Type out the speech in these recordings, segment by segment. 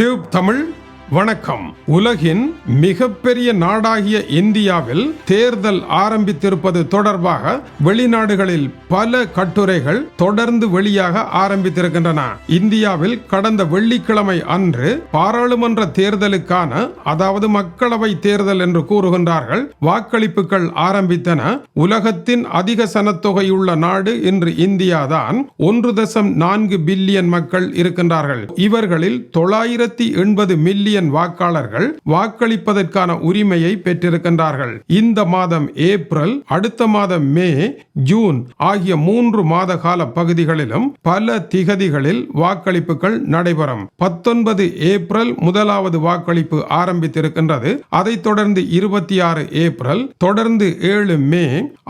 Tube Tamil வணக்கம். உலகின் மிகப்பெரிய நாடாகிய இந்தியாவில் தேர்தல் ஆரம்பித்திருப்பது தொடர்பாக வெளிநாடுகளில் பல கட்டுரைகள் தொடர்ந்து வெளியாக ஆரம்பித்திருக்கின்றன. இந்தியாவில் கடந்த வெள்ளிக்கிழமை அன்று பாராளுமன்ற தேர்தலுக்கான அதாவது மக்களவை தேர்தல் என்று கூறுகின்றார்கள் வாக்களிப்புகள் ஆரம்பித்தன. உலகத்தின் அதிக சனத்தொகையுள்ள நாடு இன்று இந்தியாதான் ஒன்று தசம் நான்கு பில்லியன் மக்கள் இருக்கின்றார்கள். இவர்களில் தொள்ளாயிரத்தி எண்பது மில்லியன் மில்லியன் வாக்காளர்கள் வாக்களிப்பதற்கான உரிமையை பெற்றிருக்கின்றார்கள். இந்த மாதம் ஏப்ரல் அடுத்த மாதம் மே ஜூன் ஆகிய மூன்று மாத கால பகுதிகளிலும் பல திகதிகளில் வாக்களிப்புகள் நடைபெறும். பத்தொன்பது ஏப்ரல் முதலாவது வாக்களிப்பு ஆரம்பித்திருக்கின்றது. அதைத் தொடர்ந்து இருபத்தி ஆறு ஏப்ரல் தொடர்ந்து ஏழு மே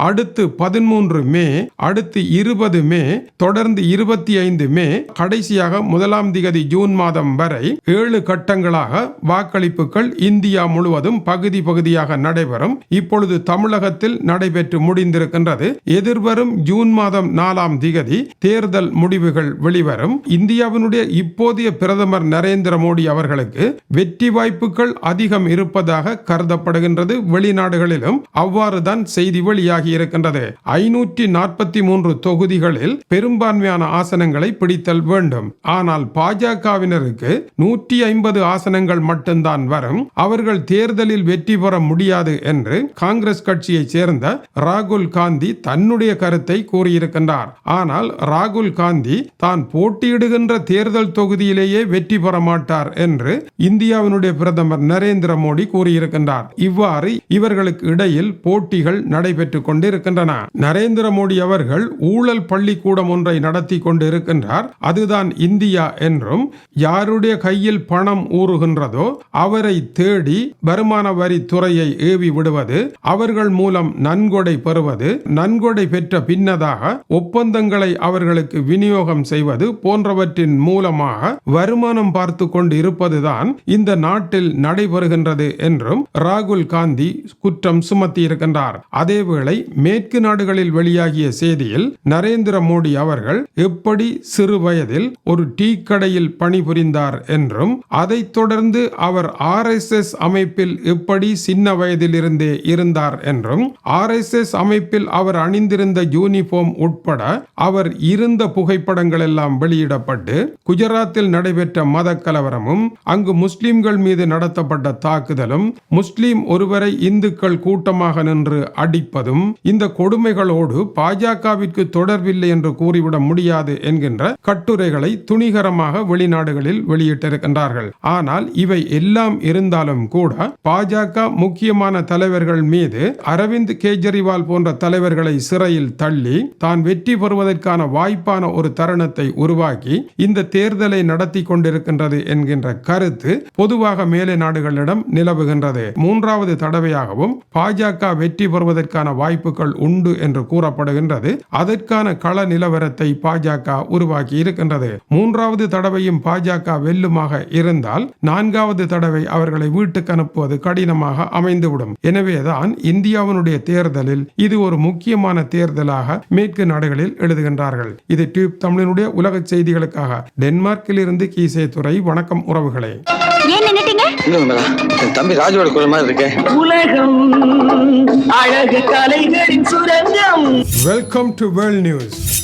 அடுத்து பதிமூன்று மே அடுத்து இருபது மே தொடர்ந்து இருபத்தி ஐந்து மே கடைசியாக முதலாம் திகதி ஜூன் மாதம் வரை ஏழு கட்டங்களாக வாக்களிப்புகள் இந்தியா முழுவதும் பகுதி பகுதியாக நடைபெறும். இப்பொழுது தமிழகத்தில் நடைபெற்று முடிந்திருக்கின்றது. எதிர்வரும் ஜூன் மாதம் நாலாம் திகதி தேர்தல் முடிவுகள் வெளிவரும். இந்தியாவினுடைய இப்போதைய பிரதமர் நரேந்திர மோடி அவர்களுக்கு வெற்றி வாய்ப்புகள் அதிகம் இருப்பதாக கருதப்படுகின்றது. வெளிநாடுகளிலும் அவ்வாறுதான் செய்தி வெளியாகி இருக்கின்றது. ஐநூற்றி நாற்பத்தி மூன்று தொகுதிகளில் பெரும்பான்மையான ஆசனங்களை பிடித்தல் வேண்டும். ஆனால் பாஜகவினருக்கு நூற்றி ஐம்பது ஆசனங்கள் மட்டும்தான் வரும். அவர்கள் தேர்தலில் வெற்றி பெற முடியாது என்று காங்கிரஸ் கட்சியைச் சேர்ந்த ராகுல் காந்தி தன்னுடைய கருத்தை கூறியிருக்கின்றார். ஆனால் ராகுல் காந்தி தான் போட்டியிடுகின்ற தேர்தல் தொகுதியிலேயே வெற்றி பெற மாட்டார் என்று இந்தியாவினுடைய பிரதமர் நரேந்திர மோடி கூறியிருக்கின்றார். இவ்வாறு இவர்களுக்கு இடையில் போட்டிகள் நடைபெற்றுக் கொண்டிருக்கின்றன. நரேந்திர மோடி அவர்கள் ஊழல் பள்ளிக்கூடம் ஒன்றை நடத்தி கொண்டிருக்கின்றார். அதுதான் இந்தியா என்றும் யாருடைய கையில் பணம் ஊறுகின்ற ஊறுகின்றதோ அவரை தேடி வருமான வரி துறையை ஏவி விடுவது அவர்கள் மூலம் நன்கொடை பெறுவது நன்கொடை பெற்ற பின்னதாக ஒப்பந்தங்களை அவர்களுக்கு விநியோகம் செய்வது போன்றவற்றின் மூலமாக வருமானம் பார்த்து கொண்டு இருப்பதுதான் இந்த நாட்டில் நடைபெறுகின்றது என்றும் ராகுல் காந்தி குற்றம் சுமத்தி இருக்கின்றார் அதேவேளை மேற்கு நாடுகளில் வெளியாகிய செய்தியில் நரேந்திர மோடி அவர்கள் எப்படி சிறு வயதில் ஒரு டீ கடையில் பணிபுரிந்தார் என்றும் அதைத் தொடர்ந்து அவர் ஆர்எஸ்எஸ் அமைப்பில் எப்படி சின்ன வயதிலிருந்தே இருந்தார் என்றும் ஆர்எஸ்எஸ் அமைப்பில் அவர் அணிந்திருந்த யூனிஃபார்ம் உட்பட அவர் இருந்த புகைப்படங்கள் எல்லாம் வெளியிடப்பட்டு குஜராத்தில் நடைபெற்ற மத கலவரமும் அங்கு முஸ்லிம்கள் மீது நடத்தப்பட்ட தாக்குதலும் முஸ்லிம் ஒருவரை இந்துக்கள் கூட்டமாக நின்று அடிப்பதும் இந்த கொடுமைகளோடு பாஜகவிற்கு தொடர்பில்லை என்று கூறிவிட முடியாது என்கின்ற கட்டுரைகளை துணிகரமாக வெளிநாடுகளில் வெளியிட்டிருக்கின்றார்கள். ஆனால் இவை எல்லாம் இருந்தாலும் கூட பாஜக முக்கியமான தலைவர்கள் மீது அரவிந்த் கெஜ்ரிவால் போன்ற தலைவர்களை சிறையில் தள்ளி தான் வெற்றி பெறுவதற்கான வாய்ப்பான ஒரு தருணத்தை உருவாக்கி இந்த தேர்தலை நடத்தி கொண்டிருக்கின்றது என்கின்ற கருத்து பொதுவாக மேலை நாடுகளிடம் நிலவுகின்றது. மூன்றாவது தடவையாகவும் பாஜக வெற்றி பெறுவதற்கான வாய்ப்புகள் உண்டு என்று கூறப்படுகின்றது. அதற்கான கள நிலவரத்தை பாஜக உருவாக்கி இருக்கின்றது. மூன்றாவது தடவையும் பாஜக வெல்லுமாக இருந்தால் நான் நான்காவது தடவை அவர்களை வீட்டுக்கு அனுப்புவது கடினமாக அமைந்துவிடும். எனவேதான் இந்தியாவினுடைய தேர்தலில் இது ஒரு முக்கியமான தேர்தலாக மேற்கு நாடுகளில் எழுதுகின்றார்கள். இது டியூப் தமிழினுடைய உலக செய்திகளுக்காக. டென்மார்க்கில் இருந்து கீசே துறை வணக்கம் உறவுகளே. தம்பி ராஜோட குரல் மாதிரி இருக்கே உலகம் அழகு கலைகளின் சுரங்கம். Welcome to world news